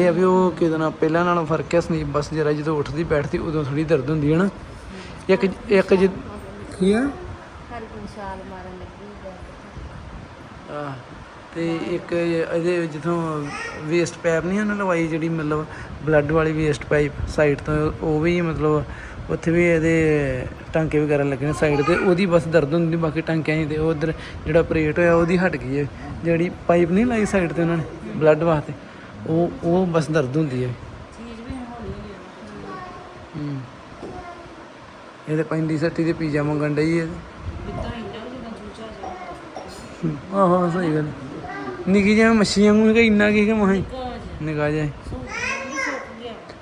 ਇਹ ਆ ਵੀ ਉਹ ਕਿਹਦੇ ਨਾਲ ਪਹਿਲਾਂ ਨਾਲੋਂ ਫ਼ਰਕ ਹੈ ਸੰਦੀਪ ਬਸ ਜਰਾ ਜਦੋਂ ਉੱਠਦੀ ਬੈਠਦੀ ਉਦੋਂ ਥੋੜੀ ਦਰਦ ਹੁੰਦੀ ਹੈ ਨਾ। ਇੱਕ ਇੱਕ ਜਿ ਕੀ ਆ? ਛਾਲ ਮਾਰਨ ਲੱਗੀ ਤੇ ਇੱਕ ਇਹਦੇ ਜਿੱਥੋਂ ਵੇਸਟ ਪਾਈਪ ਨਹੀਂ ਉਹਨਾਂ ਲਵਾਈ ਜਿਹੜੀ ਮਤਲਬ ਬਲੱਡ ਵਾਲੀ ਵੇਸਟ ਪਾਈਪ ਸਾਈਡ ਤੋਂ ਉਹ ਵੀ ਮਤਲਬ ਉੱਥੇ ਵੀ ਇਹਦੇ ਟਾਂਕੇ ਵਗੈਰਾ ਲੱਗੇ ਨੇ ਸਾਈਡ ਤੇ ਉਹਦੀ ਬਸ ਦਰਦ ਹੁੰਦੀ ਬਾਕੀ ਟਾਂਕਿਆਂ 'ਚ ਤੇ ਉਧਰ ਜਿਹੜਾ ਆਪਰੇਟ ਹੋਇਆ ਉਹਦੀ ਹਟ ਗਈ ਹੈ। ਜਿਹੜੀ ਪਾਈਪ ਨਹੀਂ ਲਾਈ ਸਾਈਡ ਤੇ ਉਹਨਾਂ ਨੇ ਬਲੱਡ ਵਾਸਤੇ। ਉਹ ਉਹ ਬਸ ਦਰਦ ਹੁੰਦੀ ਹੈ। ਚੀਜ਼ ਵੀ ਹੌਲੀ ਹੌਲੀ ਹੂੰ। ਇਹਦੇ ਪੈਂਦੀ ਸੱਟੀ ਦੇ ਪੀਜ਼ਾ ਮੰਗਣ ਡਈ ਹੈ। ਬਿੱਦਾਂ ਇੰਨਾ ਚੂਚਾ ਜਾ ਆਹੋ ਸਹੀ ਗੱਲ। ਨਿੱਕੀ ਜਿਹਾ ਮੱਛੀਆਂ ਨੂੰ ਕਿ ਇੰਨਾ ਕੀ ਕਿ ਮਹਾਂ ਨਿਕਾ ਜਾਏ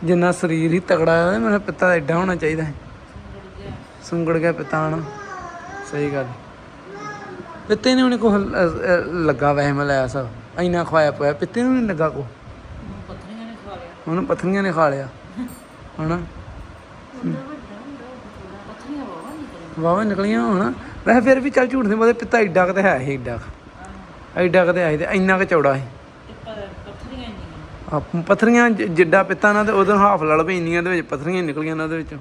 ਜਿੰਨਾ ਸਰੀਰ ਹੀ ਤਕੜਾ ਹੈ ਮੇਰਾ ਪਿੱਤਾ ਐਡਾ ਹੋਣਾ ਚਾਹੀਦਾ ਹੈ। ਸੁੰਗੜ ਗਿਆ। ਪਿੱਤਾ ਹਨਾ। ਸਹੀ ਗੱਲ। ਪਿੱਤੇ ਨੇ ਉਹਨੇ ਕੋ ਲੱਗਾ ਵੈਸੇ ਮੈਂ ਲਿਆ ਸਾ ਇੰਨਾ ਖਵਾਇਆ ਪਿਆ ਪਿੱਤੇ ਨੂੰ ਨਹੀਂ ਲੱਗਾ ਕੋ ਉਹਨੂੰ ਪੱਥਰੀਆਂ ਨੇ ਖਾ ਲਿਆ ਉਹਨੂੰ ਪੱਥਰੀਆਂ ਨੇ ਖਾ ਲਿਆ। ਹਨਾ? ਪੱਥਰੀਆਂ ਵਾਵਾ ਨਿਕਲੀਆਂ ਹੋਣਾ। ਵੈਸੇ ਫਿਰ ਵੀ ਚੱਲ ਝੂਠ ਦੇ ਬੋਲੇ ਪਿੱਤਾ ਐਡਾ ਕ ਤੇ ਹੈ ਹੀ ਐਡਾ ਕੁ। ਐਡਾ ਕੁ ਤੇ ਹੈ ਸੀ ਤੇ ਇੰਨਾ ਕੁ ਚੌੜਾ ਸੀ। ਪੱਥਰੀਆਂ ਨਹੀਂ ਜਿੱਡਾ ਪਿੱਤਾ ਨਾ ਤੇ ਉਦੋਂ ਹਾਫ ਲੜ ਪਈ ਪੈਂਦੀਆਂ ਦੇ ਵਿੱਚ, ਪੱਥਰੀਆਂ ਨਿਕਲੀਆਂ ਉਹਨਾਂ ਦੇ ਵਿੱਚੋਂ।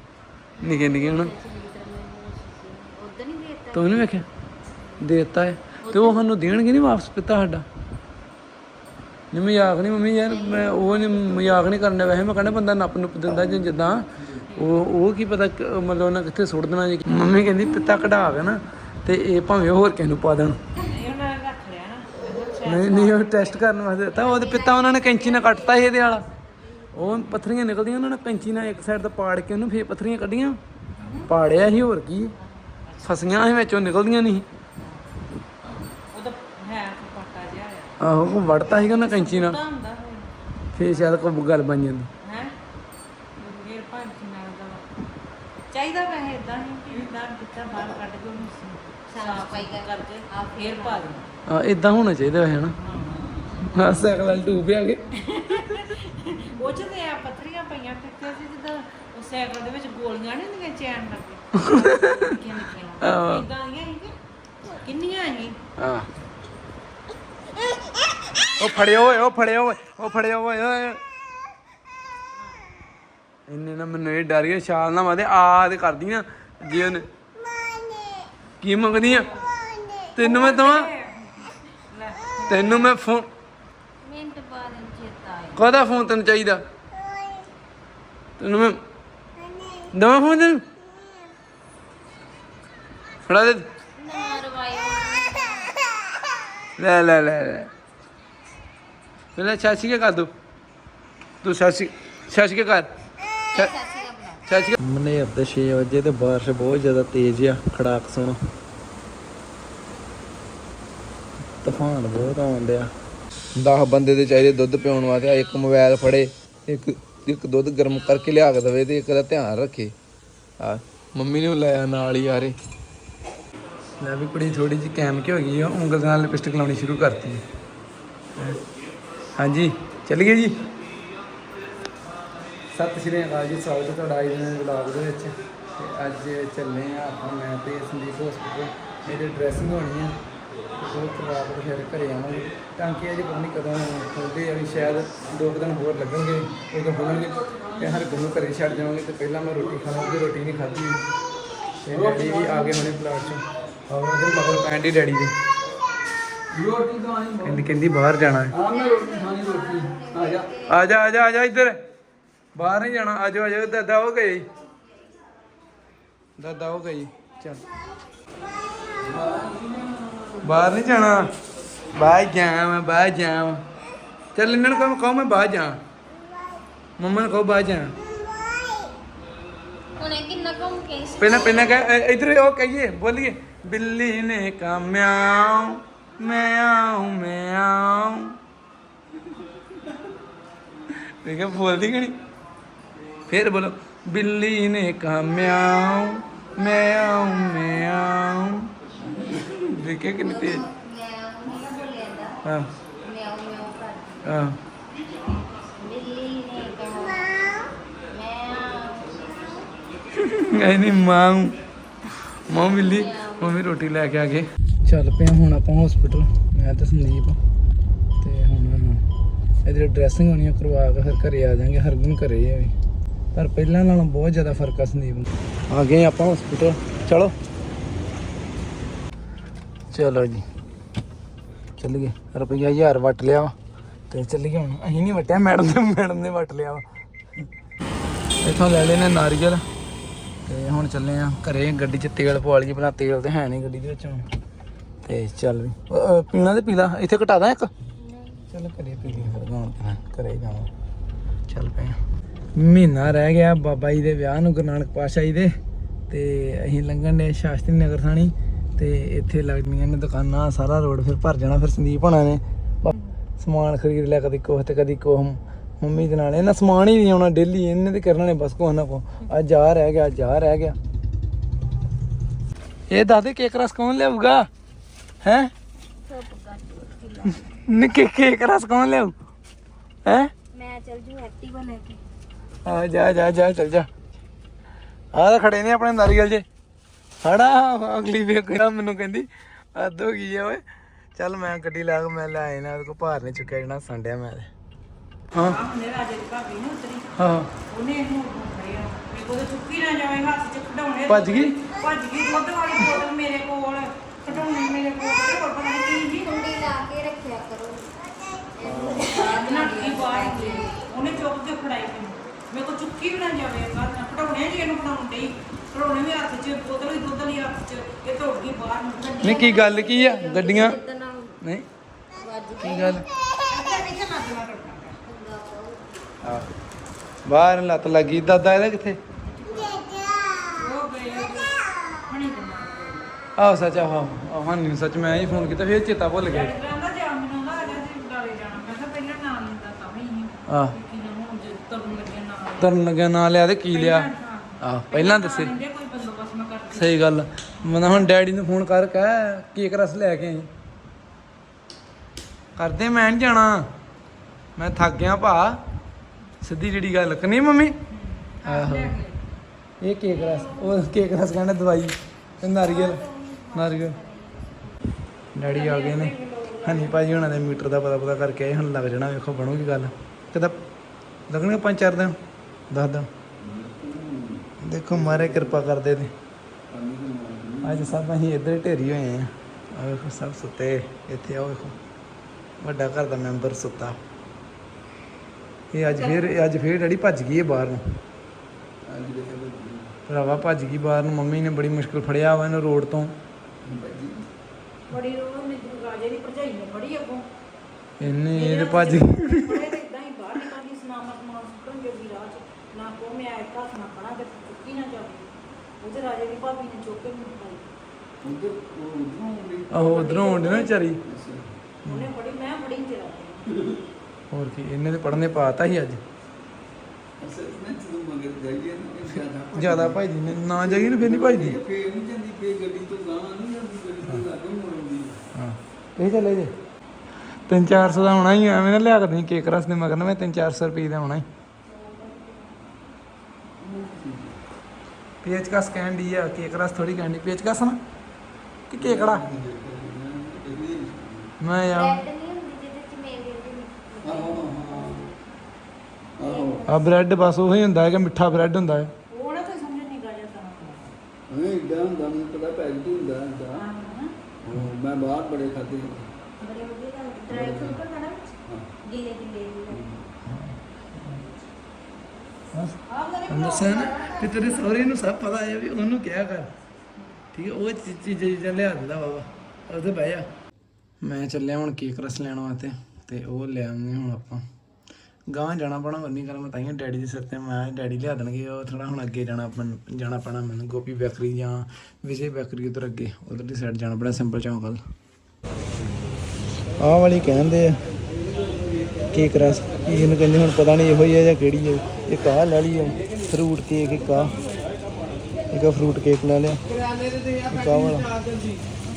ਨਿੱਕੀਆਂ ਨਿੱਕੀਆਂ ਹਨਾ? ਉਦੋਂ ਨਹੀਂ ਦੇਤਾ ਤੂੰ ਨਹੀਂ ਵੇਖਿਆ ਦੇਤਾ ਹੈ। ਤੇ ਉਹ ਸਾਨੂੰ ਦੇਣਗੇ ਨਹੀਂ ਵਾਪਸ ਪਿੱਤਾ ਸਾਡਾ? ਨਹੀਂ ਮਜ਼ਾਕ ਨਹੀਂ ਮੰਮੀ ਯਾਰ ਮੈਂ ਉਹ ਨਹੀਂ ਮਜ਼ਾਕ ਨਹੀਂ ਕਰਨਾ ਵੈਸੇ। ਮੈਂ ਕਹਿੰਦਾ ਬੰਦਾ ਨੱਪ ਨੁੱਪ ਦਿੰਦਾ ਜਾਂ ਜਿੱਦਾਂ ਉਹ ਉਹ ਕੀ ਪਤਾ ਮਤਲਬ ਉਹਨਾਂ ਕਿੱਥੇ ਸੁੱਟ ਦੇਣਾ ਜੀ। ਮੰਮੀ ਕਹਿੰਦੀ ਪਿੱਤਾ ਕਢਾ ਕੇ ਨਾ ਤੇ ਇਹ ਭਾਵੇਂ ਹੋਰ ਕਿਸੇ ਨੂੰ ਪਾ ਦੇਣ। ਨਹੀਂ ਨਹੀਂ ਉਹ ਟੈਸਟ ਕਰਨ ਵਾਸਤੇ ਦਿੱਤਾ। ਉਹਦੇ ਪਿੱਤਾ ਉਹਨਾਂ ਨੇ ਕੈਂਚੀ ਨਾਲ ਕੱਟਤਾ ਸੀ ਇਹਦੇ ਵਾਲਾ। ਉਹ ਪੱਥਰੀਆਂ ਨਿਕਲਦੀਆਂ ਉਹਨਾਂ ਨੇ ਕੈਂਚੀ ਨਾਲ ਇੱਕ ਸਾਈਡ ਤੋਂ ਪਾੜ ਕੇ ਉਹਨੂੰ ਫੇਰ ਪੱਥਰੀਆਂ ਕੱਢੀਆਂ। ਪਾੜਿਆ ਸੀ ਹੋਰ ਕੀ। ਫਸੀਆਂ ਸੀ ਵਿੱਚੋਂ ਨਿਕਲਦੀਆਂ ਨਹੀਂ ਉਹਦਾ ਹੈ ਪੱਟਾ ਜਿਹਾ ਆ ਆਹੋ ਉਹ ਵੜਤਾ ਸੀਗਾ ਨਾ ਕੈਂਚੀ ਨਾਲ। ਹੁੰਦਾ ਹੋਇਆ ਫੇਰ ਸ਼ਾਇਦ ਕੋਈ ਗੱਲ ਬਣ ਜਾਂਦੀ। ਹੈ? ਫੇਰ ਪੰਜ ਨਾਲ ਦਾ। ਵਾ। ਚਾਹੀਦਾ ਵੈਸੇ ਇਦਾਂ ਹੀ ਕਿ ਇਦਾਂ ਬਿੱਤਾ ਬਾਹਰ ਕੱਢ ਕੇ ਉਹਨੂੰ ਸਾਫ਼ ਕਰਕੇ ਆ ਫੇਰ ਪਾ ਦੇ ਆ ਇਦਾਂ ਹੋਣਾ ਚਾਹੀਦਾ ਵੈਸੇ ਹਨਾ। ਹਾਂ। ਸਾਈਕਲ ਵਾਲੀ ਆ ਗਏ ਉਹ ਚ ਤੇ ਆ ਪੱਥਰੀਆਂ ਪਈਆਂ ਕਿੱਥੇ ਸੀ ਜਿੱਦਾਂ ਉਹ ਸਾਈਕਲ ਦੇ ਵਿੱਚ ਗੋਲੀਆਂ ਨਹੀਂ ਹੁੰਦੀਆਂ ਚੈਨ ਲੱਗੇ। ਇਦਾਂ ਆਈਆਂ ਸੀ ਕਿ? ਕਿੰਨੀਆਂ ਸੀ? ਹਾਂ ਉਹ ਫੜਿਓ ਓਏ ਉਹ ਫੜਿਓ ਓਏ ਉਹ ਫੜਿਓ ਓਏ ਓਏ। ਇੰਨੇ ਨਾ ਮੈਨੂੰ ਇਹ ਡਰ ਗਿਆ ਛਾਲ ਨਾ ਮਾਦੇ ਆ ਤੇ ਕਰਦੀ ਨਾ ਜੇ ਉਹਨੇ ਕੀ ਮੰਗਦੀ ਆ? ਤੈਨੂੰ ਮੈਂ ਦਵਾਂ? ਤੈਨੂੰ ਮੈਂ ਫੋਨ ਮਿੰਟ ਬਾਅਦ ਚੇਤਾ ਆਇਆ। ਕਾਹਦਾ ਫੋਨ ਤੈਨੂੰ ਚਾਹੀਦਾ? ਤੈਨੂੰ ਮੈਂ ਦਵਾਂ ਫੋਨ ਤੈਨੂੰ? ਫੜਾ ਦੇ। ਲੈ ਲੈ ਲੈ ਲੈ। ਪਹਿਲਾਂ ਕੇ ਕਰ ਦੋ ਤੂੰ। ਚਾਚੀ ਚਾਚੀ ਕੇ ਕਰ ਚਾਚੀ ਮਨੇ ਅੱਧੇ 6 ਵਜੇ ਤੇ ਬਾਰਿਸ਼ ਬਹੁਤ ਜ਼ਿਆਦਾ ਤੇਜ਼ ਆ ਖੜਾਕ ਸੁਣ। ਤੂਫਾਨ ਬਹੁਤ ਆਉਂਦਿਆ 10 ਬੰਦੇ ਦੇ ਚਾਹੀਦੇ ਦੁੱਧ ਪਿਉਣ ਵਾਸਤੇ ਇੱਕ ਮੋਬਾਈਲ ਫੜੇ ਇੱਕ ਇੱਕ ਦੁੱਧ ਗਰਮ ਕਰਕੇ ਲਿਆ ਕੇ ਦਵੇ ਤੇ ਇੱਕ ਦਾ ਧਿਆਨ ਰੱਖੇ। ਆ ਮੰਮੀ ਨੇ ਲਾਇਆ ਨਾਲ ਹੀ ਯਾਰੇ ਲੈ ਵੀ ਕੁੜੀ ਥੋੜੀ ਜਿਹੀ ਕੈਮ ਕਿ ਹੋ ਗਈ ਆ ਉਂਗਲ ਨਾਲ ਲਿਪਸਟਿਕ ਲਾਉਣੀ ਸ਼ੁਰੂ ਕਰਤੀ ਹੈ ਹਾਂਜੀ ਚੱਲੀਏ ਜੀ। ਸਤਿ ਸ਼੍ਰੀ ਅਕਾਲ ਜੀ, ਸਵਾਗਤ ਹੈ ਤੁਹਾਡਾ ਅੱਜ ਦੇ ਵਲੌਗ ਦੇ ਵਿੱਚ। ਤੇ ਅੱਜ ਚੱਲੇ ਆ ਆਪਾਂ, ਮੈਂ ਤੇ ਸੰਦੀਪ ਹਸਪੀਟਲ ਮੇਰੇ ਡਰੈਸਿੰਗ ਹੋਣੀ ਆ। ਉਹ ਕਰਵਾ ਕੇ ਫਿਰ ਘਰੇ ਆਵਾਂਗੇ। ਟਾਂਕੇ ਅਜੇ ਪਤਾ ਨਹੀਂ ਕਦੋਂ ਖੁੱਲਦੇ ਆ, ਵੀ ਸ਼ਾਇਦ ਦੋ ਕੁ ਦਿਨ ਹੋਰ ਲੱਗਣਗੇ ਉਦੋਂ ਖੁੱਲਣਗੇ ਤੇ ਹਰ ਗੁਰੂ ਘਰੇ ਛੱਡ ਜਾਵਾਂਗੇ, ਤੇ ਪਹਿਲਾਂ ਮੈਂ ਰੋਟੀ ਖਾਵਾਂਗੀ ਰੋਟੀ ਨਹੀਂ ਖਾਧੀ। ਤੇ ਡੈਡੀ ਵੀ ਆ ਗਏ ਹੁਣੇ ਪਲਾਟ ਚੋਂ। ਔਰ ਮਗਰ ਪੈਂਡੀ ਡੈਡੀ ਦੇ। ਰੋਟੀ ਤਾਂ ਆਈ ਕਹਿੰਦੀ ਕਹਿੰਦੀ ਬਾਹਰ ਜਾਣਾ ਹੈ। ਆ ਮੈਂ ਰੋਟੀ ਖਾਣੀ ਰੋਟੀ। ਆ ਜਾ। ਆ ਜਾ ਆ ਜਾ ਆ ਜਾ ਇੱਧਰ। ਬਾਹਰ ਨਹੀਂ ਜਾਣਾ। ਆ ਜਾ ਆ ਜਾ ਦਾਦਾ ਹੋ ਗਈ ਦਾਦਾ ਹੋ ਗਈ ਚੱਲ। ਬਾਹਰ ਨਹੀਂ ਜਾਣਾ। ਬਾਹਰ ਜਾ ਮੈਂ ਬਾਹਰ ਜਾ ਚੱਲ ਇਹਨਾਂ ਨੂੰ ਕਹੋ ਕਹੋ ਮੈਂ ਬਾਹਰ ਜਾ ਮੰਮਾ ਨੂੰ ਕਹੋ ਬਾਹਰ ਜਾ ਕਿੰਨਾ ਕੇ ਪਹਿਲਾਂ ਪਹਿਲਾਂ ਕਹ ਇਧਰ ਉਹ ਕਹੀਏ ਬੋਲੀਏ। ਬਿੱਲੀ ਨੇ ਕਹਾ ਮਿਆਉ ਮੈਂ ਆਉਂ ਮੈਂ ਆਉਂ ਠੀਕ ਹੈ ਬੋਲਦੀ ਕਿ ਨਹੀਂ ਫਿਰ ਬੋਲੋ ਬਿੱਲੀ ਨੇ ਕਹਾ ਮਿਆਉ ਮੈਂ ਆਉਂ ਮੈਂ ਆਉਂ ਦੇਖਿਆ ਕਿੰਨੀ ਤੇਜ਼? ਹਾਂ। ਮਿਆਉ। ਮਿਆਉ ਕਰ ਹਾਂ ਬਿੱਲੀ ਨੇ ਕਹਾ ਮੈਂ ਨਹੀਂ ਮਾਂ ਮਾਂ ਮੰਮੀ ਰੋਟੀ ਲੈ ਕੇ ਆ ਗਏ। ਚੱਲ ਪਿਆ ਹੁਣ ਆਪਾਂ ਹਸਪੀਟਲ ਮੈਂ ਤੇ ਸੰਦੀਪ ਤੇ ਹੁਣ ਇਹਦੀ ਡਰੈਸਿੰਗ ਹੋਣੀ ਆ, ਕਰਵਾ ਕੇ ਫਿਰ ਘਰੇ ਆ ਜਾਾਂਗੇ, ਹਰਗੁਣ ਘਰੇ ਹੀ ਆ ਵੀ। ਪਰ ਪਹਿਲਾਂ ਨਾਲੋਂ ਬਹੁਤ ਜ਼ਿਆਦਾ ਫ਼ਰਕ ਆ ਸੰਦੀਪ ਨੂੰ। ਆ ਗਏ ਆਪਾਂ ਹਸਪੀਟਲ ਚਲੋ। ਚਲੋ ਜੀ। ਚੱਲ ਗਏ ਰੁਪਈਆ 1000 ਵਟ ਲਿਆ ਵਾ। ਤੇ ਚੱਲ ਗਏ ਹੁਣ, ਅਸੀਂ ਨਹੀਂ ਵਟਿਆ ਮੈਡਮ ਨੇ ਮੈਡਮ ਨੇ ਵਟ ਲਿਆ ਵਾ। ਇੱਥੋਂ ਲੈ ਲੈਨੇ ਨਾਰੀਅਲ। ਤੇ ਹੁਣ ਚੱਲੇ ਆ ਘਰੇ, ਗੱਡੀ 'ਚ ਤੇਲ ਪਵਾ ਲਈਏ ਬਣਾ ਤੇਲ ਤੇ ਹੈ ਨਹੀਂ ਗੱਡੀ ਦੇ ਵਿੱਚ ਹੁਣ। ਤੇ ਚੱਲ ਵੀ। ਅ, ਪੀਣਾ ਤੇ ਪੀ ਲਾ ਇੱਥੇ ਘਟਾ ਦਾਂ ਇੱਕ? ਚੱਲ ਘਰੇ ਪੀ ਲਈ ਫਿਰ ਹੁਣ ਘਰੇ ਹੀ ਜਾਵਾਂ ਚੱਲ ਪਏ ਆ। ਮਹੀਨਾ ਰਹਿ ਗਿਆ ਬਾਬਾ ਜੀ ਦੇ ਵਿਆਹ ਨੂੰ ਗੁਰੂ ਨਾਨਕ ਪਾਤਸ਼ਾਹ ਜੀ ਦੇ। ਤੇ ਅਸੀਂ ਲੰਘਣ ਨੇ ਸ਼ਾਸਤਰੀ ਨਗਰ ਥਾਣੀ ਤੇ ਇੱਥੇ ਲੱਗਦੀਆਂ ਨੇ ਦੁਕਾਨਾਂ ਸਾਰਾ ਰੋਡ ਫਿਰ ਭਰ ਜਾਣਾ ਫਿਰ ਸੰਦੀਪ ਹੋਣਾ ਨੇ। ਬ- ਸਮਾਨ ਖਰੀਦ ਲਿਆ ਕਦੀ ਕੋਹ ਤੇ ਕਦੀ ਕੋਹ ਮੰਮੀ ਦੇ ਨਾਲ ਇਹਨਾਂ ਸਮਾਨ ਹੀ ਨਹੀਂ ਆਉਣਾ ਡੇਲੀ ਇਹਨੇ ਤੇ ਕਰਨਾ ਨੇ ਬਸ ਕੋਹ ਨਾ ਕੋ ਅੱਜ ਆ ਰਹਿ ਗਿਆ ਅੱਜ ਆ ਰਹਿ ਗਿਆ। ਇਹ ਦਾਦੇ ਕੇਕ ਰਸ ਕੌਣ ਲਿਆਊਗਾ? ਹੈ? ਨਿੱਕੇ ਕੇਕ ਰਸ ਕੌਣ ਲਿਆਊ? ਹੈ? ਮੈਂ ਚੱਲ ਜੂ ਐਕਟਿਵਾ ਲੈ ਕੇ ਆ ਜਾ ਜਾ ਜਾ ਚੱਲ ਜਾ। ਆਹ ਤਾਂ ਖੜੇ ਨੇ ਆਪਣੇ ਨਾਰੀਅਲ ਜੇ। ਹੜਾ ਅਗਲੀ ਵੇਖ ਕੇ ਮੈਨੂੰ ਕਹਿੰਦੀ ਹੱਦ ਹੋ ਗਈ ਆ ਓਏ। ਚੱਲ ਮੈਂ ਗੱਡੀ ਲਾ ਕੇ ਮੈਂ ਲੈ ਆਇਆ ਨਾ ਉਹਦੇ ਕੋ ਭਾਰ ਨਹੀਂ ਚੁੱਕਿਆ ਜਿਹੜਾ ਸੰਡਿਆ ਮੈਂ ਤੇ। ਹਾਂ। ਆ ਹੁੰਦੇ ਰਾਜੇ ਦੀ ਭਾਬੀ ਨੇ ਉਤਰੀ। ਹਾਂ। ਉਹਨੇ ਇਹਨੂੰ ਫੜਿਆ ਮੇਰੇ ਕੋਲ ਤਾਂ ਚੁੱਕੀ ਨਾ ਜਾਵੇ ਹੱਥ 'ਚ ਕਢਾਉਣੇ ਭੱਜ ਗਈ? ਭੱਜ ਗਈ ਦੁੱਧ ਵਾਲੀ ਬੋਤਲ ਮੇਰੇ ਕੋਲ। ਕਢਾਉਣੇ ਮੇਰੇ ਕੋਲ ਤੇ ਹੋਰ ਪਤਾ ਨਹੀਂ ਕੀ ਜੀ ਕੁੰਡੀ ਲਾ ਕੇ ਰੱਖਿਆ ਕਰੋ। ਨੱਠੀ ਬਾਹਰ ਗਈ ਉਹਨੇ ਚੁੱਕ ਕੇ ਫੜਾਈ ਮੈਨੂੰ। ਮੇਰੇ ਕੋਲ ਚੁੱਕੀ ਵੀ ਨਾ ਜਾਵੇ ਬਾਹਰ ਕਢਾਉਣੇ ਜੀ ਇਹਨੂੰ ਕਢਾਉਣ ਡਈ ਕਢਾਉਣੇ ਵੀ ਹੱਥ 'ਚ ਬੋਤਲ ਵੀ ਦੁੱਧ ਵਾਲੀ ਹੱਥ 'ਚ ਇਹ ਦੌੜ ਗਈ ਬਾਹਰ ਨੂੰ। ਨਹੀਂ ਕੀ ਗੱਲ ਕੀ ਆ? ਗੱਡੀਆਂ ਨਹੀਂ। ਕੀ ਗੱਲ? ਬਾਹਰ ਲੱਤ ਲੱਗੀ। ਦਾਦਾ ਇਹਦਾ ਕਿੱਥੇ ਉਹ ਗਏ ਹਣੀ ਕਰਨਾ ਆਹ ਸੱਚ ਆਹ ਆਹ ਨਹੀਂ ਸੱਚ ਮੈਂ ਹੀ ਫੋਨ ਕੀਤਾ ਫਿਰ ਚੇਤਾ ਭੁੱਲ ਗਿਆ। ਕਹਿੰਦਾ ਜੀ ਜਾਣਾ। ਮੈਂ ਪਹਿਲਾਂ ਨਾਮ ਲੈਂਦਾ ਤਾਂ ਵੀ ਨਹੀਂ ਆ ਕਿ ਨਾ ਹੁਣ ਜੇ ਤਰਨ ਲੱਗਿਆ ਨਾਮ ਤਰਨ ਲੱਗਿਆ ਨਾਂ ਲਿਆ ਤੇ ਕੀ ਲਿਆ? ਆ ਪਹਿਲਾਂ ਦੱਸੇ। ਲੈਂਦੇ ਕੋਈ ਬੰਦੋਬਸਤ ਮੈਂ ਕਰਦੀ ਸਹੀ ਗੱਲ। ਮੈਂ ਹੁਣ ਡੈਡੀ ਨੂੰ ਫੋਨ ਕਰ ਕਹਿ ਕੇਕ ਰਸ ਲੈ ਕੇ ਆਈ। ਕਰਦੇ ਮੈਂ ਨਹੀਂ ਜਾਣਾ। ਮੈਂ ਥੱਕ ਗਿਆ ਭਾ। ਸਿੱਧੀ ਜਿਹੜੀ ਗੱਲ ਕਰਨੀ ਮੰਮੀ। ਆਹੋ। ਇਹ ਕੇਕ ਰਸ ਉਹ ਕੇਕ ਰਸ ਕਹਿੰਦਾ ਦਵਾਈ ਤੇ ਨਾਰੀਅਲ। ਨਾਰੀਅਲ। ਡੈਡੀ ਆ ਗਏ ਨੇ। ਹਨੀ ਭਾਜੀ ਹੁਣਾਂ ਦੇ ਮੀਟਰ ਦਾ ਪਤਾ ਪਤਾ ਕਰਕੇ ਆਏ, ਹੁਣ ਲੱਗ ਜਾਣਾ, ਵੇਖੋ ਬਣੂਗੀ ਗੱਲ। ਕਿਦਾ? ਲੱਗਣਗੇ ਪੰਜ ਚਾਰ ਦਿਨ? ਦੱਸ ਦਿਨ? ਦੇਖੋ, ਮਾਰੇ ਕਿਰਪਾ ਕਰਦੇ ਤੇ ਅੱਜ ਸਭ ਅਸੀਂ ਇੱਧਰ ਢੇਰੀ ਹੋਏ ਆ ਆ ਵੇਖੋ, ਸਭ ਸੁੱਤੇ। ਇੱਥੇ ਆਓ, ਵੇਖੋ। ਵੱਡਾ ਘਰ ਦਾ ਮੈਂਬਰ ਸੁੱਤਾ। ਇਹ ਅੱਜ ਫੇਰ ਅੱਜ ਫੇਰ ਡੈਡੀ ਭੱਜ ਗਈ ਹੈ ਬਾਹਰ ਨੂੰ। ਭਰਾਵਾ ਭੱਜ ਗਈ ਬਾਹਰ ਨੂੰ। ਮੰਮੀ ਨੇ ਬੜੀ ਮੁਸ਼ਕਿਲ ਫੜਿਆ ਵਾ ਇਹਨੂੰ ਰੋਡ ਤੋਂ। ਬੜੀ ਰੋਹ ਮੈਨੂੰ ਰਾਜੇ ਦੀ ਭਰਜਾਈ ਨੇ ਬੜੀ ਅੱਗੋਂ। ਇਹਨੇ ਇਹਦੇ ਭੱਜ ਗਈ। ਬੜੇ ਤੇ ਇਦਾਂ ਹੀ ਬਾਹਰ ਨਿਕਲਦੀ ਸਨਾਮਤ ਮਾਂ ਸੁੱਕਣ ਜੋਗੀ ਰਾਹ 'ਚ। ਨਾ ਕੋ ਮੈਂ ਇੱਕ ਹੱਥ ਨਾ ਫੜਾਂ ਤੇ ਚੁੱਕੀ ਨਾ ਜਾਵੇ ਉਹਦੇ ਰਾਜੇ ਦੀ ਭਾਬੀ ਨੇ ਚੁੱਕ ਕੇ ਮੈਨੂੰ ਫੜਾਈ ਆਹੋ ਉਧਰੋਂ ਨਾ ਵਿਚਾਰੀ। ਉਹਨੇ ਬੜੀ ਮੈਂ ਬੜੀ ਚਲਾ ਹੋਰ ਕੀ ਇਹਨੇ ਤੇ ਪੜਨੇ ਪਾਤਾ ਸੀ ਅੱਜ। ਜ਼ਿਆਦਾ ਭਾਈਦੀ ਨੇ ਨਾ ਜਾਗੀ ਨਾ ਫੇਰ ਨਹੀਂ ਭਾਈਦੀ ਹਾਂ। ਇਹ ਚੱਲੇ ਜੇ 3-400 ਦਾ ਹੋਣਾ ਹੀ ਐਵੇਂ ਨਾ ਲਿਆ ਕੇ ਦੇਈਂ ਕੇਕ ਰਸ ਦੇ ਮਗਰ ਨਾ ਮੈਂ 3-400 ਰੁਪਏ ਦਾ ਹੋਣਾ ਹੀ। ਪੇਚ ਕਸ ਕਹਿੰਦੀ ਆ ਕੇਕ ਰਸ ਥੋੜੀ ਕਹਿੰਦੀ ਪੇਚ ਕਸ ਨਾ। ਕਿ ਕੇਕੜਾ ਮੈਂ ਯਾਰ ਬ੍ਰੈਡ ਦੇ ਆ ਬ੍ਰੈਡ ਬਸ ਉਹੀ ਹੁੰਦਾ ਹੈ ਕਿ ਮਿੱਠਾ ਬ੍ਰੈਡ ਹੁੰਦਾ ਹੈ। ਉਹ ਨਾ ਕੋਈ ਸਮਝ ਨਹੀਂ ਗਾ ਜਾਂਦਾ। ਮੈਂ ਬਾਹਰ ਬੜੇ ਖਾਦੇ ਬੜੇ ਵਧੀਆ ਲੱਗਦੇ ਡਰਾਈ ਫਰੂਟ ਹੁੰਦਾ ਨਾ ਗਿੱਲੇ ਗਿੱਲੇ ਜਿਹੇ। ਮੈਂ ਦੱਸਿਆ ਨਾ ਕਿ ਤੇਰੇ ਸਹੁਰੇ ਨੂੰ ਸਭ ਪਤਾ ਹੈ ਵੀ ਉਹਨੂੰ ਕਿਹਾ ਕਰ। ਠੀਕ ਹੈ ਉਹ ਚੀ- ਚੀਜ਼ਾਂ ਚੀਜ਼ਾਂ ਲਿਆ ਦਿੰਦਾ ਬਾਬਾ। ਉਹਦੇ ਬਹਿ ਜਾ। ਮੈਂ ਚੱਲਿਆ ਹੁਣ ਕੇਕ ਰਸ ਲੈਣ ਵਾਸਤੇ ਤੇ ਉਹ ਲੈ ਆਉਂਦੇ ਹੁਣ ਆਪਾਂ। ਗਾਂ ਜਾਣਾ ਪੈਣਾ ਵਰਨੀ ਕਰ ਮੈਂ ਤਾਈਆਂ ਡੈਡੀ ਦੇ ਸਿਰ ਤੇ ਮੈਂ ਡੈਡੀ ਲਿਆ ਦੇਣਗੇ, ਉਹ ਥੋੜਾ ਹੁਣ ਅੱਗੇ ਜਾਣਾ ਪੈਣ- ਜਾਣਾ ਪੈਣਾ ਮੈਨੂੰ, ਗੋਪੀ ਬੇਕਰੀ ਜਾਂ ਵਿਜੇ ਬੇਕਰੀ ਉਧਰ ਅੱਗੇ, ਉਧਰ ਦੀ ਸਾਈਡ ਜਾਣਾ ਪੈਣਾ ਸਿੰਪਲ ਚੌਂਕ ਵੱਲ। ਆਹ ਵਾਲੀ ਕਹਿੰਦੇ ਆ ਕੇਕ ਰਸ ਇਹਨੂੰ ਕਹਿੰਦੇ ਹੁਣ ਪਤਾ ਨਹੀਂ ਇਹੋ ਹੀ ਹੈ ਜਾਂ ਕਿਹੜੀ ਹੈ ਇੱਕ ਆਹ ਲੈ ਲਈ ਹੈ ਫਰੂਟ ਕੇਕ ਇੱਕ ਆ ਇੱਕ ਆਹ ਫਰੂਟ ਕੇਕ ਲੈ ਲਿਆ ਇੱਕ ਆਹ ਵਾਲਾ।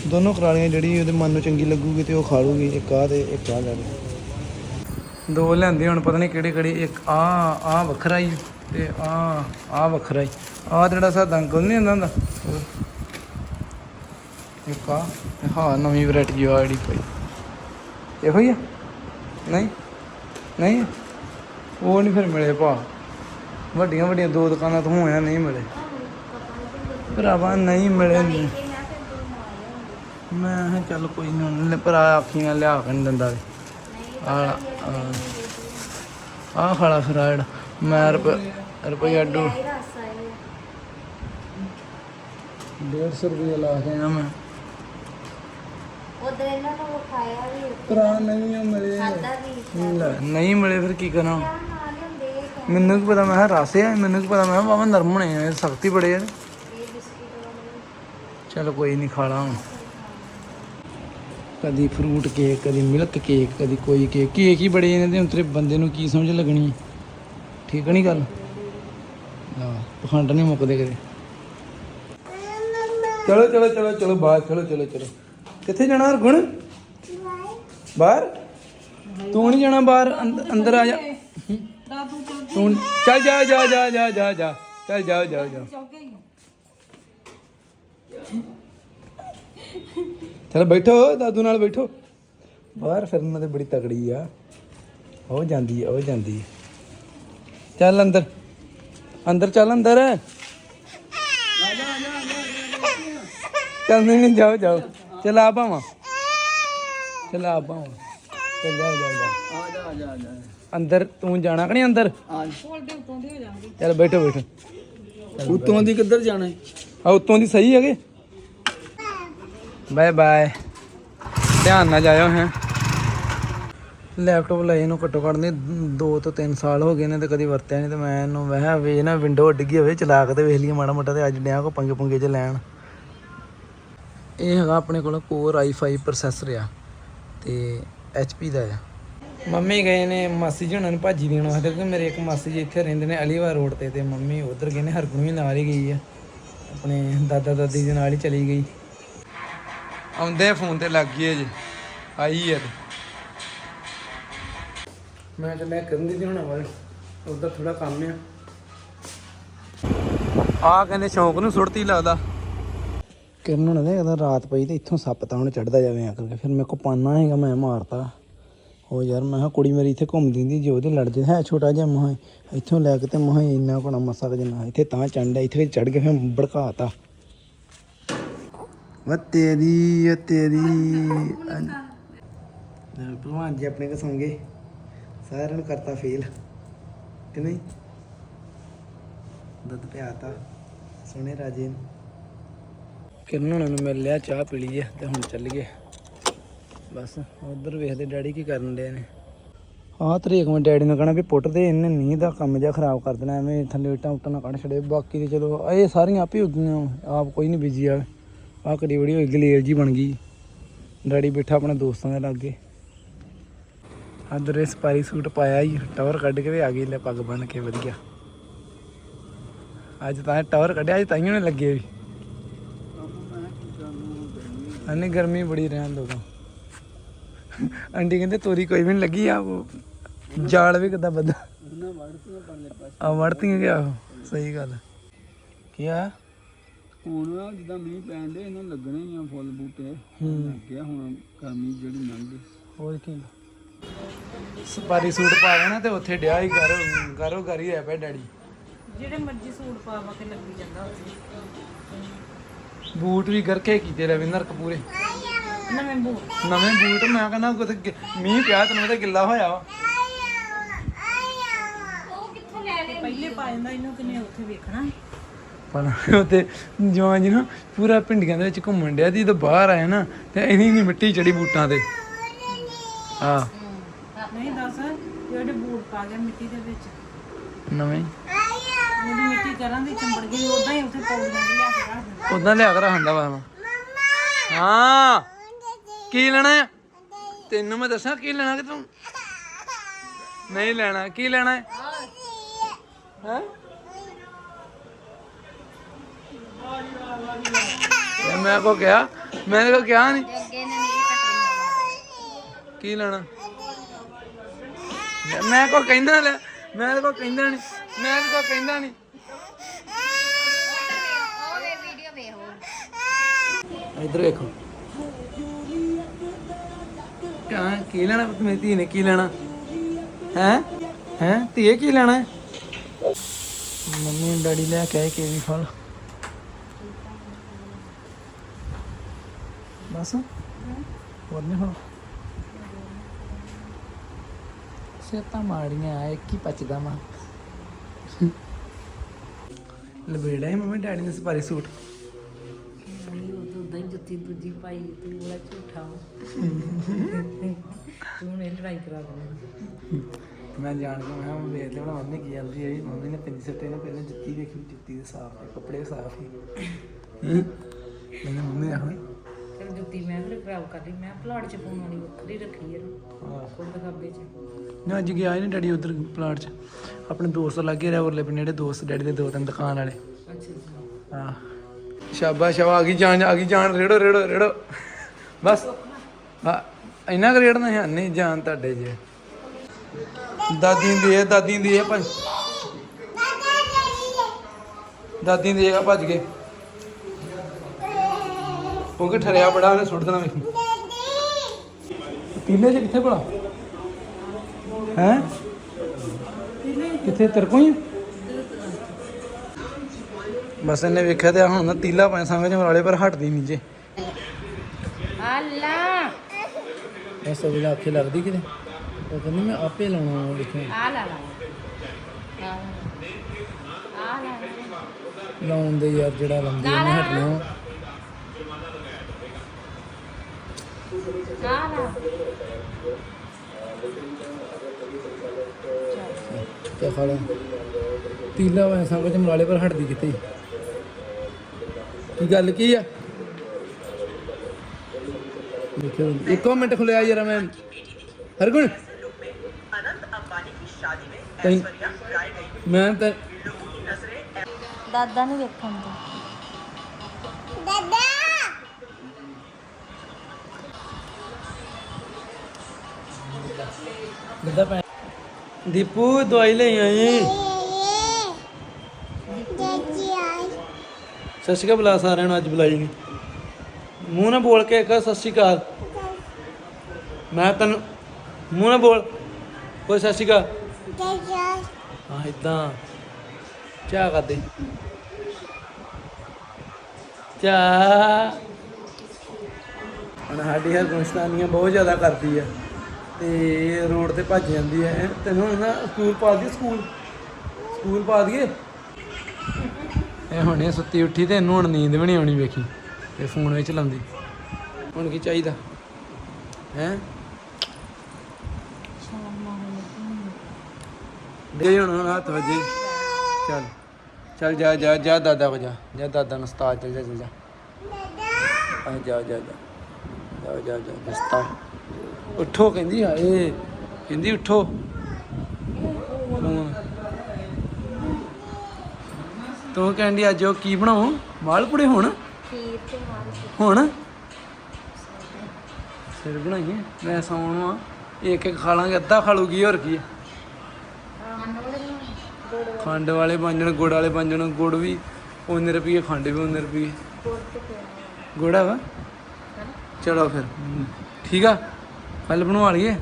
ਦੋਨੋਂ ਕਰਾਲੀਆਂ ਜਿਹੜੀ ਉਹਦੇ ਮਨ ਨੂੰ ਚੰਗੀ ਲੱਗੂਗੀ ਤੇ ਉਹ ਖਾ ਲੂਗੀ ਇੱਕ ਆਹ ਤੇ ਇੱਕ ਆਹ ਲੈ ਲਈ। ਦੋ ਲੈਂਦੇ ਹੁਣ, ਪਤਾ ਨਹੀਂ ਕਿਹੜੇ ਕਿਹੜੇ, ਇੱਕ ਆ ਆ ਵੱਖਰਾ ਹੀ ਤੇ ਆ ਆ ਵੱਖਰਾ ਹੀ। ਆ ਜਿਹੜਾ ਸਾਡਾ ਅੰਕਲ ਨਹੀਂ ਹੁੰਦਾ ਹੁੰਦਾ ਇੱਕ ਆ ਹਾਂ, ਨਵੀਂ ਵੈਰਾਈਟੀ ਆ ਜਿਹੜੀ ਪਈ ਇਹੋ ਹੀ ਆ? ਨਹੀਂ? ਨਹੀਂ? ਉਹ ਨਹੀਂ ਫਿਰ ਮਿਲੇ ਭਾ। ਵੱਡੀਆਂ ਵੱਡੀਆਂ ਦੋ ਦੁਕਾਨਾਂ ਤੋਂ ਹੋਇਆ ਨਹੀਂ ਮਿਲੇ। ਭਰਾਵਾ ਨਹੀਂ ਮਿਲੇ ਨਹੀਂ ਮੈਂ ਚੱਲ ਕੋਈ ਨਹੀਂ ਭਰਾ ਆਖੀਆਂ ਲਿਆ ਕੇ ਨਹੀਂ ਦਿੰਦਾ ਨਹੀਂ ਆ ਖਾਲਾ ਫਿਰ ਆ ਜਿਹੜਾ ਮੈਂ ਰੁਪਈਆ ਡੋ ਇਹ ਰਸ ਆਏ 150 ਰੁਪਏ ਲਾ ਕੇ ਆ ਮੈਂ। ਉਧਰ ਇਹਨਾਂ ਨੂੰ ਖਾਇਆ ਵੀ ਭਰਾ ਨਹੀਂ ਉਹ ਮਿਲੇ ਖਾਦਾ ਵੀ ਨਹੀਂ ਮਿਲੇ ਫਿਰ ਕੀ ਕਰਾਂ? ਮੈਨੂੰ ਕੀ ਪਤਾ ਮੈਂ ਰਾਸੇ ਆ ਮੈਨੂੰ ਕੀ ਪਤਾ ਮੈਂ ਬਾਬਾ ਨਰਮ ਹੋਣੇ ਆ ਸਖਤੀ ਬੜੇ ਆ। ਚਲ ਕੋਈ ਨਹੀਂ ਖਾ ਲਾ ਹੁਣ। ਕਦੀ ਫਰੂਟ ਕੇਕ ਕਦੀ ਮਿਲਕ ਕੇਕ ਕਦੀ ਕੋਈ ਕੇਕ ਕੇਕ ਹੀ ਬੜੇ ਨੇ ਤੇ ਹੁਣ ਤੇਰੇ ਬੰਦੇ ਨੂੰ ਕੀ ਸਮਝ ਲੱਗਣੀ? ਹੈ ਠੀਕ ਨਹੀਂ ਗੱਲ? ਆ ਪਖੰਡ ਨਹੀਂ ਮੁੱਕਦੇ ਕਦੇ। ਚਲੋ ਚਲੋ ਚਲੋ ਚਲੋ ਬਾਹਰ ਚਲੋ ਚਲੋ ਚਲੋ। ਕਿੱਥੇ ਜਾਣਾ ਹਰਗੁਣ? ਬਾਹਰ? ਤੂੰ ਨਹੀਂ ਜਾਣਾ ਬਾਹਰ? ਅੰਦ- ਅੰਦਰ ਆ ਜਾ। ਤੂੰ ਚੱਲ ਜਾ ਜਾ ਜਾ ਜਾ ਜਾ ਜਾ। ਚੱਲ ਜਾ ਜਾ ਜਾ। ਚਲ ਬੈਠੋ ਦਾਦੂ ਨਾਲ ਬੈਠੋ। ਬਾਹਰ ਫਿਰਨ ਤੇ ਬੜੀ ਤਗੜੀ ਆ। ਉਹ ਜਾਂਦੀ ਆ ਉਹ ਜਾਂਦੀ ਚੱਲ ਅੰਦਰ। ਅੰਦਰ ਚੱਲ ਅੰਦਰ। ਚੱਲ ਨਹੀਂ ਨਹੀਂ ਜਾਓ ਜਾਓ। ਚਲ ਆ ਭਾਵਾਂ। ਚਲ ਆ ਭਾਵਾਂ। ਚੱਲ ਜਾ ਜਾ ਜਾ। ਆ ਜਾ ਆ ਜਾ ਆ ਜਾ ਅੰਦਰ ਤੂੰ ਜਾਣਾ ਕਿ ਨਹੀਂ ਅੰਦਰ? ਚੱਲ ਬੈਠੋ ਬੈਠੋ। ਉਤੋਂ ਦੀ ਕਿੱਧਰ ਜਾਣਾ ਹੈ ਆ ਉਤੋਂ ਦੀ ਸਹੀ ਹੈਗੇ। ਬਾਏ ਬਾਏ ਧਿਆਨ ਨਾਲ ਜਾਇਓ ਹੈ। ਲੈਪਟਾਪ ਲਏ ਨੂੰ ਘੱਟੋ ਘੱਟ ਨਹੀਂ 2 ਤੋਂ 3 ਸਾਲ ਹੋ ਗਏ ਨੇ ਤੇ ਕਦੀ ਵਰਤਿਆ ਨਹੀਂ ਤੇ ਮੈਂ ਇਹਨੂੰ ਕਿਹਾ ਵੇ ਨਾ ਵਿੰਡੋ ਡਿੱਗੀ ਹੋਵੇ ਚਲਾ ਕੇ ਤੇ ਵੇਖ ਲਈਏ ਮਾੜਾ ਮੋਟਾ ਤੇ ਅੱਜ ਡਿਆ ਕੋ ਪੰਗੇ ਪੰਗੇ ਚ ਲੈਣ। ਇਹ ਹੈਗਾ ਆਪਣੇ ਕੋਲ ਕੋਰ i5 ਪ੍ਰੋਸੈਸਰ ਆ ਤੇ HP ਦਾ ਆ। ਮੰਮੀ ਗਏ ਨੇ ਮਾਸੀ ਜੀ ਹੁਣਾਂ ਨੂੰ ਭਾਜੀ ਦੇਣ ਵਾਸਤੇ ਕਿਉਂਕਿ ਮੇਰੇ ਇੱਕ ਮਾਸੀ ਜੀ ਇੱਥੇ ਰਹਿੰਦੇ ਨੇ ਅਲੀਵਾਰ ਰੋਡ ਤੇ ਤੇ ਮੰਮੀ ਉਧਰ ਗਏ ਨੇ ਹਰਗੁਣ ਵੀ ਨਾਲ ਹੀ ਗਈ ਆ। ਆਪਣੇ ਦਾਦਾ ਦਾਦੀ ਦੇ ਨਾਲ ਹੀ ਚਲੀ ਗਈ। ਆਉਂਦੇ ਫੋਨ ਤੇ ਲੱਗ ਗਈ ਹੈ ਜੀ। ਆਈ ਹੈ ਤੇ। ਮੈਂ ਕਰਨ ਦੀ ਹੋਣਾ ਵਾਲੇ ਉਧਰ ਥੋੜਾ ਕੰਮ ਆ। ਆ ਕਹਿੰਦੇ ਸ਼ੌਂਕ ਨੂੰ ਸੁੱਟਤੀ ਲੱਗਦਾ। ਕਿਰਨ ਹੁਣ ਦੇ ਇਹਦਾ ਰਾਤ ਪਈ ਤੇ ਇੱਥੋਂ ਸੱਪ ਤਾਂ ਹੁਣ ਚੜਦਾ ਜਾਵੇ ਆ ਕਰਕੇ। ਫਿਰ ਮੇਰੇ ਕੋ ਪਾਨਾ ਹੈਗਾ ਮੈਂ ਮਾਰਤਾ। ਉਹ ਯਾਰ ਮੈਂ ਕਿਹਾ ਕੁੜੀ ਮੇਰੀ ਇੱਥੇ ਘੁੰਮਦੀ ਹੁੰਦੀ ਜੇ ਉਹਦੇ ਲੜ ਜੇ ਹੈ ਛੋਟਾ ਜਿਹਾ ਮਹਾਂ। ਇੱਥੋਂ ਲੈ ਕੇ ਤੇ ਮਹਾਂ ਇੰਨਾ ਕੋਣਾ ਮਸਾ ਜਿੰਨਾ। ਇੱਥੇ ਤਾਂ ਚੰਡਾ ਇੱਥੇ ਚੜ ਕੇ ਫਿਰ ਭੜਕਾਤਾ ਤੇਰੀ ਤੇਰੀ ਭਗਵਾਨ ਜੀ ਆਪਣੇ ਕੋ ਸੌਂ ਗਏ ਸਾਰਿਆਂ ਨੂੰ ਕਰਤਾ ਫੇਲ ਕਿ ਨਹੀਂ? ਦੁੱਧ ਪਿਆਤਾ। ਸੋਹਣੇ ਰਾਜੇ ਨੂੰ। ਕਿਰਨ ਹੁਣਾਂ ਨੂੰ ਮਿਲ ਲਿਆ ਚਾਹ ਪੀ ਲਈ ਤੇ ਹੁਣ ਚੱਲ ਗਏ ਬਸ ਉਧਰ ਵੇਖਦੇ ਡੈਡੀ ਕੀ ਕਰਨ ਦੇ ਨੇ। ਆਹ ਤਰੀਕ ਮੈਂ ਡੈਡੀ ਨੂੰ ਕਹਣਾ ਵੀ ਪੁੱਟ ਦੇ ਇਹਨੇ ਨੀਂਹ ਦਾ ਕੰਮ ਜਿਹਾ ਖਰਾਬ ਕਰ ਦੇਣਾ ਐਵੇਂ ਥੱਲੇ ਇੱਟਾਂ ਉੱਟਾਂ ਨਾ ਕੱਢ ਛੜੇ ਬਾਕੀ ਤੇ ਚਲੋ ਇਹ ਸਾਰੀਆਂ ਆਪੇ ਉੱਗੀਆਂ ਆਪ ਕੋਈ ਨਹੀਂ ਬੀਜੀ ਆ ਕੜੀ ਬੜੀ ਹੋਈ ਗਲੇਲ ਜੀ ਬਣ ਗਈ। ਡੈਡੀ ਬੈਠਾ ਆਪਣੇ ਦੋਸਤਾਂ ਦੇ ਲਾਗੇ। ਅਦਰ ਸਪਾਰੀ ਸੂਟ ਪਾਇਆ ਹੀ ਟਾਵਰ ਕੱਢ ਕੇ ਵੀ ਆ ਗਈ ਲੈ ਪੱਗ ਬਣ ਕੇ, ਵਧੀਆ। ਅੱਜ ਤਾਂ ਟਾਵਰ ਕੱਢਿਆ, ਅੱਜ ਤਾਈਓ ਨੇ ਲੱਗੇ ਵੀ। ਅਨੇ ਗਰਮੀ ਬੜੀ ਰਹਿਣ ਦੋ ਆਂਟੀ ਕਹਿੰਦੇ ਤੋਰੀ ਕੋਈ ਵੀ ਨਹੀਂ ਲੱਗੀ ਆ ਉਹ ਜਾਲ ਵੀ ਕਿੱਦਾਂ ਬੱਦਾ ਵੜਤੀਆਂ ਆ ਵੜਤੀਆਂ ਗਿਆ ਸਹੀ ਗੱਲ। ਕੀ ਆ? ਹੁਣ ਆ ਜਿੱਦਾਂ ਮੀਂਹ ਪੈਣ ਦੇ ਇਹਨਾਂ ਨੂੰ ਲੱਗਣੇ ਹੀ ਆ ਫੁੱਲ ਬੂਟੇ। ਲੱਗਿਆ ਹੁਣ ਗਰਮੀ ਜਿਹੜੀ ਲੰਘ ਗਈ। ਹੋਰ ਕੀ? ਸਪਾਰੀ ਸੂਟ ਪਾ ਲੈਣਾ ਤੇ ਉੱਥੇ ਡਿਆ ਹੀ ਗਰੋ ਗਰੋ ਗਰੀ ਹੋਇਆ ਪਿਆ ਡੈਡੀ। ਜਿਹੜੇ ਮਰਜ਼ੀ ਸੂਟ ਪਾ ਪਾ ਕੇ ਲੱਗੀ ਜਾਂਦਾ ਉੱਥੇ। ਬੂਟ ਵੀ ਗਰਕੇ ਕੀਤੇ ਰਵਿੰਦਰ ਕਪੂਰੇ। ਨਵੇਂ ਬੂਟ। ਨਵੇਂ ਬੂਟ ਮੈਂ ਕਹਿੰਦਾ ਕਿਤੇ ਮੀਂਹ ਪਿਆ ਤੈਨੂੰ ਪਤਾ ਗਿੱਲਾ ਹੋਇਆ ਵਾ। ਪਹਿਲੇ ਪਾ ਜਾਂਦਾ ਇਹਨੂੰ ਕਿਨੇ ਉੱਥੇ ਵੇਖਣਾ? ਪਰ ਉੱਤੇ ਜਵਾਨ ਜੀ ਨਾ ਪੂਰਾ ਪਿੰਡੀਆਂ ਦੇ ਵਿੱਚ ਘੁੰਮਣ ਡਿਆ ਦੀ ਜਦੋਂ ਬਾਹਰ ਆਇਆ ਨਾ ਤੇ ਇਹਨੀ ਨਹੀਂ ਮਿੱਟੀ ਚੜੀ ਬੂਟਾਂ ਤੇ। ਆ ਨਹੀਂ ਦੱਸ ਜਿਹੜੇ ਬੂਟ ਪਾ ਗਿਆ ਮਿੱਟੀ ਦੇ ਵਿੱਚ। ਨਵੇਂ। ਉਹਦੀ ਮਿੱਟੀ ਕਰਾਂ ਦੀ ਚੰਬੜ ਗਈ ਉਦਾਂ ਹੀ ਉੱਥੇ ਪੌੜੀਆਂ ਦੀ ਲਿਆ ਕੇ ਰੱਖ ਦਿੰਦਾ ਉਦਾਂ ਲਿਆ ਕੇ ਰੱਖਦਾ ਵਾ ਹਾਂ। ਕੀ ਲੈਣਾ ਹੈ ਤੈਨੂੰ ਮੈਂ ਦੱਸਾਂ ਕੀ ਲੈਣਾ ਕਿ ਤੂੰ? ਨਹੀਂ ਲੈਣਾ ਕੀ ਲੈਣਾ ਹੈ। ਹੈ? ਤੇ ਮੈਂ ਕੋ ਕਿਹਾ ਮੈਂ ਕੋ ਕਿਹਾ ਨਹੀਂ ਅੱਗੇ ਨੇ ਨੀਲ ਕੱਟਣੀ ਕੀ ਲੈਣਾ? ਮੈਂ- ਕੋ ਕਹਿੰਦਾ ਲੈ ਮੈਂ ਕੋ ਕਹਿੰਦਾ ਨਹੀਂ ਮੈਂ ਕੋ ਕਹਿੰਦਾ ਨਹੀਂ ਇੱਧਰ ਵੇਖੋ। ਕਿਆ ਕੀ ਲੈਣਾ ਮੇਰੀ ਧੀ ਨੇ ਕੀ ਲੈਣਾ? ਹੈ? ਹੈ? ਧੀਏ ਕੀ ਲੈਣਾ ਮੰਮੀ ਡੈਡੀ ਲੈ ਕੇ ਆਏ ਕੇਵੀ ਫਲ। ਬਸ। ਹੋਰ ਨਹੀਂ ਹੁਣ ਸੇਤਾ ਮਾੜੀਆਂ ਇੱਕ ਹੀ ਪਚਦਾ ਮਾ ਲਬੇੜਾ ਹੀ ਮੰਮੀ ਡੈਡੀ ਨੇ ਸਪਾਰੀ ਸੂਟ। ਨਹੀਂ ਉਹ ਤਾਂ ਉਦਾਂ ਹੀ ਜੁੱਤੀ ਦੂਜੀ ਪਾਈ ਤੂੰ ਬੜਾ ਝੂਠਾ। ਤੂੰ ਨੇ ਲੜਾਈ ਕਰਾ ਦੇਣੀ। ਮੈਂ ਜਾਣ ਕੇ ਮੈਂ ਵੇਖ ਲੈਣਾ ਮੰਮੀ ਕੀ ਜਾਂਦੀ ਹੈ ਮੰਮੀ ਨੇ ਪਿੰਡੀ ਸੱਟੇ ਨੇ ਪਹਿਲਾਂ ਜੁੱਤੀ ਦੇਖੀ ਜੁੱਤੀ ਦੇ ਸਾਫ਼ ਹੈ ਕੱਪੜੇ ਸਾਫ਼ ਹੀ। ਮੈंने ਮੰਮੀ ਆਖਣਾ ਜੁੱਤੀ ਮੈਂ ਫਿਰ ਖਰਾਬ ਕਰ ਲਈ। ਮੈਂ ਪਲਾਟ ਚ ਪਾਉਣ ਵਾਲੀ ਵੱਖਰੀ ਰੱਖੀ ਹੈ। ਖੁਦ ਖੱਬੇ ਚ। ਨਾ ਅੱਜ ਗਿਆ ਹੀ ਨਹੀਂ ਡੈਡੀ ਉਧਰ ਪਲਾਟ 'ਚ। ਆਪਣੇ ਦੋਸਤ ਲੱਗੇ ਰਿਹਾ ਉਰਲੇ ਪਿੰਡ ਦੋਸਤ ਡੈਡੀ ਦੇ ਦੋ ਤਿੰਨ ਦੁਕਾਨ ਵਾਲੇ। ਅੱਛਾ ਹਾਂ। ਸ਼ਾਬਾਸ਼ ਸ਼ਾਬਾ ਆ ਗਈ ਜਾਨ ਆ ਗਈ ਜਾਨ ਰੇੜੋ ਰੇੜੋ ਰੇੜੋ। ਬਸ। ਹਾਂ ਇੰਨਾ ਕੁ ਰੇੜਨਾ ਹੈ ਨਹੀਂ ਜਾਨ ਤੁਹਾਡੇ ਜੇ। ਦਾਦੀ ਦੀ ਹੈ ਦਾਦੀ ਦੀ ਹੈ ਭੱਜ ਦਾਦੀ ਦੀ ਹੈ ਭੱਜ ਗਏ। ਉਹ ਕਿ ਠਰਿਆ ਬੜਾ ਉਹਨੇ ਸੁੱਟ ਦੇਣਾ ਵੇਖੀ ਪੀਲੇ ਚ ਕਿੱਥੇ ਭਲਾ? ਹੈ? ਕਿੱਥੇ ਤੇਰੇ ਕੋਲ ਹੀ ਆ? ਬਸ ਇਹਨੇ ਵੇਖਿਆ ਤੇ ਹੁਣ ਨਾ ਤੀਲਾ ਪਾਇਆ ਸੰਗ ਚ ਮਰਾਲੇ ਪਰ ਹਟਦੀ ਨਹੀਂ ਜੇ। ਅੱਲਾ। ਐਸਾ ਵੇਲੇ ਆਖੇ ਲੱਗਦੀ ਕਿਤੇ? ਉਹ ਕਹਿੰਦੀ ਮੈਂ ਆਪੇ ਲਾਉਣਾ ਉਹ ਲਿਖਿਆ ਆ ਲਾ ਲਾ। ਆ ਲਾ। ਲਾਉਣ ਦੇ ਯਾਰ ਜਿਹੜਾ ਲੰਦੀ ਉਹਨੇ ਹਟਣਾ। ਵਾ। ਆ ਤੇ ਖੜਾ ਤੀਲਾ ਪਾਇਆ ਸੰਗ ਚ ਮਰਾਲੇ ਪਰ ਹਟਦੀ ਕਿਤੇ। ਕੀ ਗੱਲ ਕੀ ਆ? ਦੇਖੋ ਇੱਕੋ ਮਿੰਟ ਖੁੱਲਿਆ ਯਾਰ ਮੈਂ। ਹਰਗੁਣ। ਮੈਂ ਤਾਂ ਦਾਦਾ ਨੂੰ ਵੇਖਣ ਦਾ ਕਿੱਦਾਂ ਪੈ ਦੀਪੂ, ਦਵਾਈ ਲਈ ਆਈ। ਸਤਿ ਸ਼੍ਰੀ ਅਕਾਲ, ਬੁਲਾ ਸਾਰਿਆਂ ਨੂੰ, ਅੱਜ ਬੁਲਾਈ ਨਹੀਂ ਮੂੰਹ ਨਾਲ ਬੋਲ ਕੇ ਕਹ ਸਤਿ ਸ਼੍ਰੀ ਅਕਾਲ। ਮੈਂ ਤੈਨੂੰ, ਮੂੰਹ ਨਾਲ ਬੋਲ। ਕੋਈ ਸਤਿ ਸ਼੍ਰੀ ਅਕਾਲ। ਹਾਂ ਇਦਾਂ ਚਾਹ ਕਰਦੇ ਚਾਹ। ਹੁਣ ਸਾਡੀ ਹਰ ਗੁੰਸ਼ਤਾਨੀਆਂ ਬਹੁਤ ਜ਼ਿਆਦਾ ਕਰਦੀ ਆ। ਤੇ ਰੋਡ ਤੇ ਭੱਜ ਜਾਂਦੀ ਹੈ ਤੈਨੂੰ ਨਾ ਸਕੂਲ ਪਾ ਦਈਏ ਸਕੂਲ। ਸਕੂਲ ਪਾ ਦਈਏ। ਇਹ ਹੁਣੇ ਸੁੱਤੀ ਉੱਠੀ ਤੇ ਇਹਨੂੰ ਹੁਣ ਨੀਂਦ ਵੀ ਨਹੀਂ ਆਉਣੀ ਵੇਖੀ। ਤੇ ਫੋਨ ਵਿੱਚ ਲਾਉਂਦੀ। ਹੁਣ ਕੀ ਚਾਹੀਦਾ? ਹੈ? ਦੇ ਹੁਣ ਹੁਣ ਹੱਥ ਵਜੇ। ਚੱਲ। ਚੱਲ ਜਾ ਜਾ ਜਾ ਦਾਦਾ ਕੋ ਜਾ। ਜਾ ਦਾਦਾ ਨੂੰ ਉਸਤਾਦ ਚੱਲ ਜਾ ਚੱਲ ਜਾ। ਆ ਜਾ ਜਾ ਜਾ। ਜਾ ਜਾ ਜਾ ਦਸਤਾ ਉੱਠੋ ਕਹਿੰਦੀ ਹਾਏ ਕਹਿੰਦੀ ਉੱਠੋ। ਤੂੰ ਕਹਿੰਦੀ ਅੱਜ ਉਹ ਕੀ ਬਣਾਉ? ਮਾਲਪੂੜੇ ਹੁਣ? ਖੀਰ ਤੇ ਹੁਣ? ਸਿਰ ਬਣਾਈਏ ਮੈਂ ਸੌਣਾ ਇੱਕ ਇੱਕ ਖਾ ਲਾਂਗੇ ਅੱਧਾ ਖਾ ਲੂਗੀ ਹੋਰ ਕੀ ਖੰਡ ਵਾਲੇ ਪੰਜਣ ਗੁੜ ਵਾਲੇ। ਪੰਜਣ ਗੁੜ ਵੀ 19 ਰੁਪਏ ਖੰਡ ਵੀ 19 ਰੁਪਏ ਗੁੜ ਹੈਗਾ? ਚਲੋ ਫਿਰ ਠੀਕ ਆ? ਪਹਿਲ ਬਣਵਾ ਲਈਏ?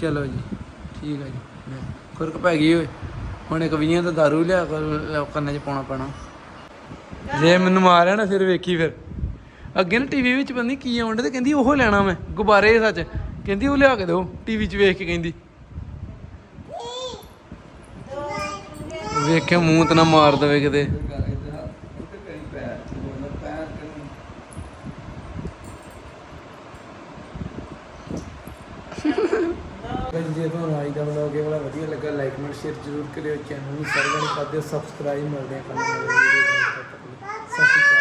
ਚਲੋ ਜੀ, ਠੀਕ ਹੈ ਜੀ। ਖੁਰਕ ਪੈ ਗਈ ਓਏ। ਹੁਣ ਇੱਕ ਵੀਆਂ ਤਾਂ ਦਾਰੂ ਲਿਆ ਕੰਨਾਂ 'ਚ ਪਾਉਣਾ ਪੈਣਾ। ਜੇ ਮੈਨੂੰ ਮਾਰਿਆ ਨਾ ਫਿਰ ਵੇਖੀ ਫਿਰ। ਅੱਗੇ ਨਾ ਟੀਵੀ ਵਿੱਚ ਬੰਦੀ ਕੀ ਆਉਂਦਾ ਤੇ ਕਹਿੰਦੀ ਉਹ ਲੈਣਾ ਮੈਂ, ਗੁਬਾਰੇ ਸੱਚ। ਕਹਿੰਦੀ ਉਹ ਲਿਆ ਕੇ ਦਿਓ ਟੀਵੀ 'ਚ ਵੇਖ ਕੇ ਕਹਿੰਦੀ। ਵੇਖਿਆ ਮੂੰਹ ਤੇ ਨਾ ਮਾਰ ਦੇਵੇ ਕਿਤੇ। ਜੇ ਤੁਹਾਨੂੰ ਅੱਜ ਦਾ ਵਲੌਗ ਇਹ ਵਾਲਾ ਵਧੀਆ ਲੱਗਾ ਲਾਈਕ ਕਮੈਂਟ ਸ਼ੇਅਰ ਜ਼ਰੂਰ ਕਰਿਓ ਚੈਨਲ ਨੂੰ ਸਰਵਣ ਕਰ ਦਿਓ ਸਬਸਕ੍ਰਾਈਬ ਮਿਲਦੇ ਆ ਕੱਲ੍ਹ ਨਵੇਂ ਵੀਡੀਓ ਸਤਿ ਸ਼੍ਰੀ ਅਕਾਲ।